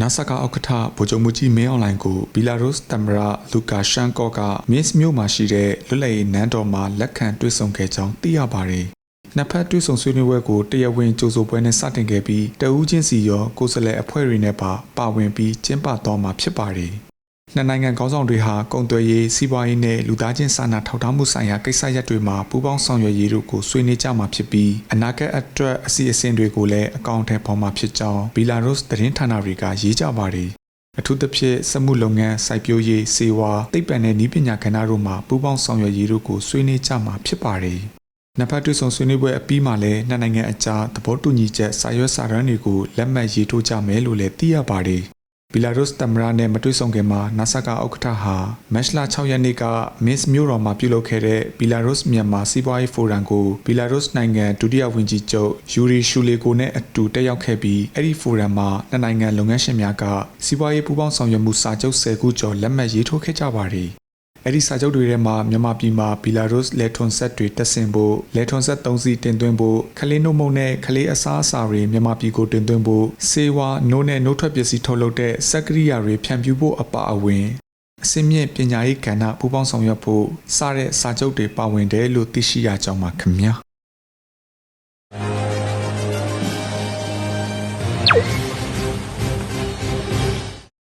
နာဆာကာဥက္ကဋ္ဌဗိုလ်ချုပ်မှုကြီးမင်းအွန်လိုင်းကိုဘီလာရုစ်သမ္မတလူကာရှန်ကော့ကမင်းစ်မြို့မှာရှိတဲ့လွတ်လပ်ရေးနန်းတော်မှာလက်ခံတွေ့ဆုံခဲ့ကြောင်းသိရပါတယ်။နှစ်ဖက်တွေ့ဆုံဆွေးနွေးပွဲကိုတရားဝင်ကြိုဆိုပွဲနဲ့စတင်ခဲ့ပြီးတဦးချင်းစီရောကိုယ်စားလှယ်အဖွဲ့တွေနဲ့ပါပါဝင်ပြီးကျင်းပသွားမှာဖြစ်ပါတယ်။ နှစ်နိုင်ငံခေါင်းဆောင်တွေဟာကုန်သွယ်ရေးစီးပွားရေးနဲ့လူသားချင်းစာနာထောက်ထားမှုဆိုင်ရာကိစ္စရပ်တွေမှာပူးပေါင်းဆောင်ရွက်ရေးတို့ကိုဆွေးနွေးကြမှာဖြစ်ပြီးအနာဂတ်အတွက်အစီအစဉ်တွေကိုလည်းအကောင့်ထဲပေါ်မှာဖြစ်ကြောင်းဘီလာရုစ်သတင်းဌာနတွေကရေးကြပါတယ်။အထူးသဖြင့်စက်မှုလုပ်ငန်းစိုက်ပျိုးရေးစေဝါသိပ္ပံနဲ့နည်းပညာကဏ္ဍတို့မှာပူးပေါင်းဆောင်ရွက်ရေးတို့ကိုဆွေးနွေးကြမှာဖြစ်ပါတယ်။နှစ်ဖက်တွေ့ဆုံဆွေးနွေးပွဲအပြီးမှာလည်းနှစ်နိုင်ငံအကြားသဘောတူညီချက်စာရွက်စာတမ်းတွေကိုလက်မှတ်ရေးထိုးကြမယ်လို့လည်းသိရပါတယ်။ ဘီလာရုစ်သမ္မတနဲ့မတွေ့ဆုံခင်မှာနာဆာကာဥက္ကဋ္ဌဟာမက်ရှလာ6ရက်နေ့ကမစ်မျိုးတော်မှာပြုလုပ်ခဲ့တဲ့ဘီလာရုစ်မြန်မာစီးပွားရေးဖိုရမ်ကိုဘီလာရုစ်နိုင်ငံဒုတိယဝန်ကြီးချုပ်ယူရီရှူလီကိုနဲ့အတူတက်ရောက်ခဲ့ပြီးအဲ့ဒီဖိုရမ်မှာနှစ်နိုင်ငံလုပ်ငန်းရှင်များကစီးပွားရေးပူးပေါင်းဆောင်ရွက်မှုစာချုပ်10ခုကျော်လက်မှတ်ရေးထိုးခဲ့ကြပါတယ် အဲ့ဒီစာချုပ်တွေထဲမှာမြန်မာပြည်မှာဘီလာရုစ်လေထွန်ဆက်တွေတက်ဆင်ဖို့လေထွန်ဆက်3စီတင်သွင်းဖို့ခလေးနှုတ်မုံနဲ့ခလေးအစားအစာတွေမြန်မာပြည်ကိုတင်သွင်းဖို့စေဝါနိုးနဲ့နိုးထွက်ပစ္စည်းထုတ်လုပ်တဲ့စက်ကရိယာတွေဖြန့်ဖြူးဖို့အပါအဝင်အစင်းမြင့်ပညာရေးကဏ္ဍပူးပေါင်းဆောင်ရွက်ဖို့စတဲ့စာချုပ်တွေပါဝင်တယ်လို့သိရှိရကြောင်းပါခင်ဗျာ